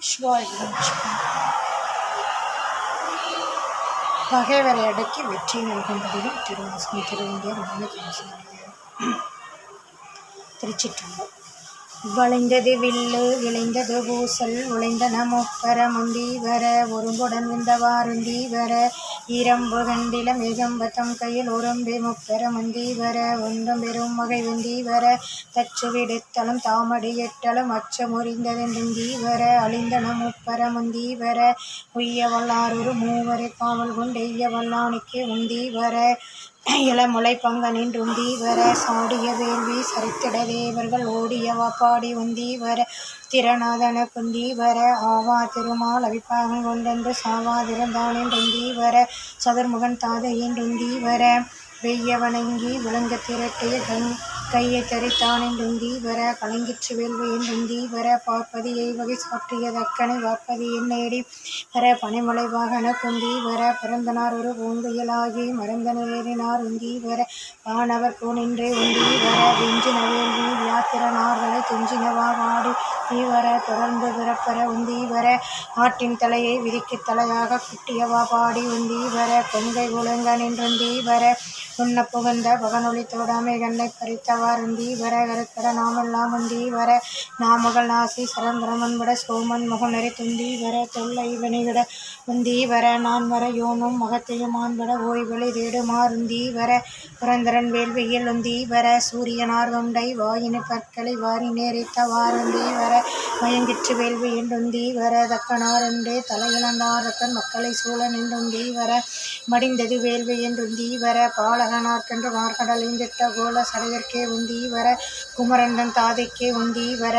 சிவாயுதம் பகைவரை அடக்கி வெற்றி நல்கும்படியும் திருவாசனை திருவந்தியர் மன திருச்சிற்றம்பலம். வளைந்தது வில்லு விளைந்தது பூசல் உழைந்தன முப்பர முந்தி வர ஒருங்குடன் விந்தவாருந்தி வர இரம்பு கண்டிலம் மேகம்பத்தம் கையில் உரம்பி முப்பெற முந்தி ஒன்றும் பெரும் வகை வெந்தி தச்சு விடுத்தலும் தாமடி எட்டலும் அச்சம் முறிந்ததென்றுந்தி வர அழிந்தன முப்பர முந்தி வர உய்ய வல்லாரொரு மூவரை காவல் கொண்டெய்ய வல்லானுக்கே உந்தீவர இளமுலை பங்கனின் ருந்தி வர சாடிய வேள்வி சரித்திட தேவர்கள் ஓடிய வாப்பாடி உந்தி வர திரநாதன குந்தி வர ஆவா திருமால் அபிப்பாகம் கொண்டென்று சாவாதிருந்தானின் ருந்தி வர சதுர்முகன் தாதையின் ருந்தி வர வெய்ய வணங்கி விளங்க திரட்டிய கண் கையை தரித்தானின் ருந்தி வர கலங்கிற்று வேள்வியின் ருந்தி வர பார்ப்பதியை வகை சாற்றிய தக்கனை வார்ப்பதியின் நேடி வர பனைமலை வாகன குந்தி வர பிறந்தனார் ஒரு பூங்குயலாகி மறந்த நிலையினார் உந்தி வர வானவர் போனின்றே உந்தி வர வெஞ்சின வேள்வி யாத்திரனார்களை துஞ்சினவா வாடி வர தொடர்ந்து பிறப்பர உந்தி வர ஆட்டின் தலையை விரிக்கு தலையாக குட்டியவா பாடி உந்தி வர கொங்கை உலங்க நின்றுந்தி வர உண்ண புகுந்த பகனொளி தோடாமை கண்ணை பறித்தவார் உந்தீவர கருக்கட நாமெல்லாம் உந்தி வர நாமகள் நாசி சரந்திரமன்பட சோமன் முகநரி துந்தி வர தொல்லை வினைவிட உந்தி வர நான் வர யோனும் மகத்தையும் ஆண்பட ஓய்வெளி தேடுமாறுந்தி வர புரந்தரன் வேள்வியில் உந்தி வர சூரியனார் கொண்டை வாயின பற்களை வாரி நேரித்த வாருந்தி வர மயங்கிற்று வேள்வி என்றும் தீவர தக்கனார் என்றே தலையிழந்தார் தக்கன் மக்களை சூழ நின்றுந்தி தீவர. மடிந்தது வேள்வி என்றுந்தி வர பாலகனார்க்கென்று மார்கடலிந்திட்ட கோல சடையர்க்கே உந்தீவர குமரந்தன் தாதைக்கே உந்தீவர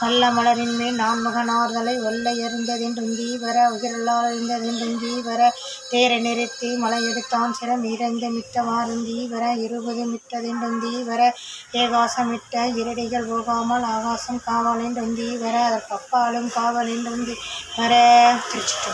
நல்ல மலரின் மேல் நான்முகனார்தலை ஒல்லை எறிந்ததென்றும் தீவர. உகிரலால் அறிந்ததென்றுந்தி தீவர. தேரை நிறுத்தி மலை எடுத்தான் சிரம் இறைந்து மிட்டவாருந்தி தீவர. இருபது மிட்டதென்றும் தீவர. ஏகாசமிட்ட இரடிகள் போகாமல் ஆகாசம் காவல் என்றுந்தி வர அதற்கு அப்பாலும் காவல் என்றுந்தி வர திருச்சிட்டு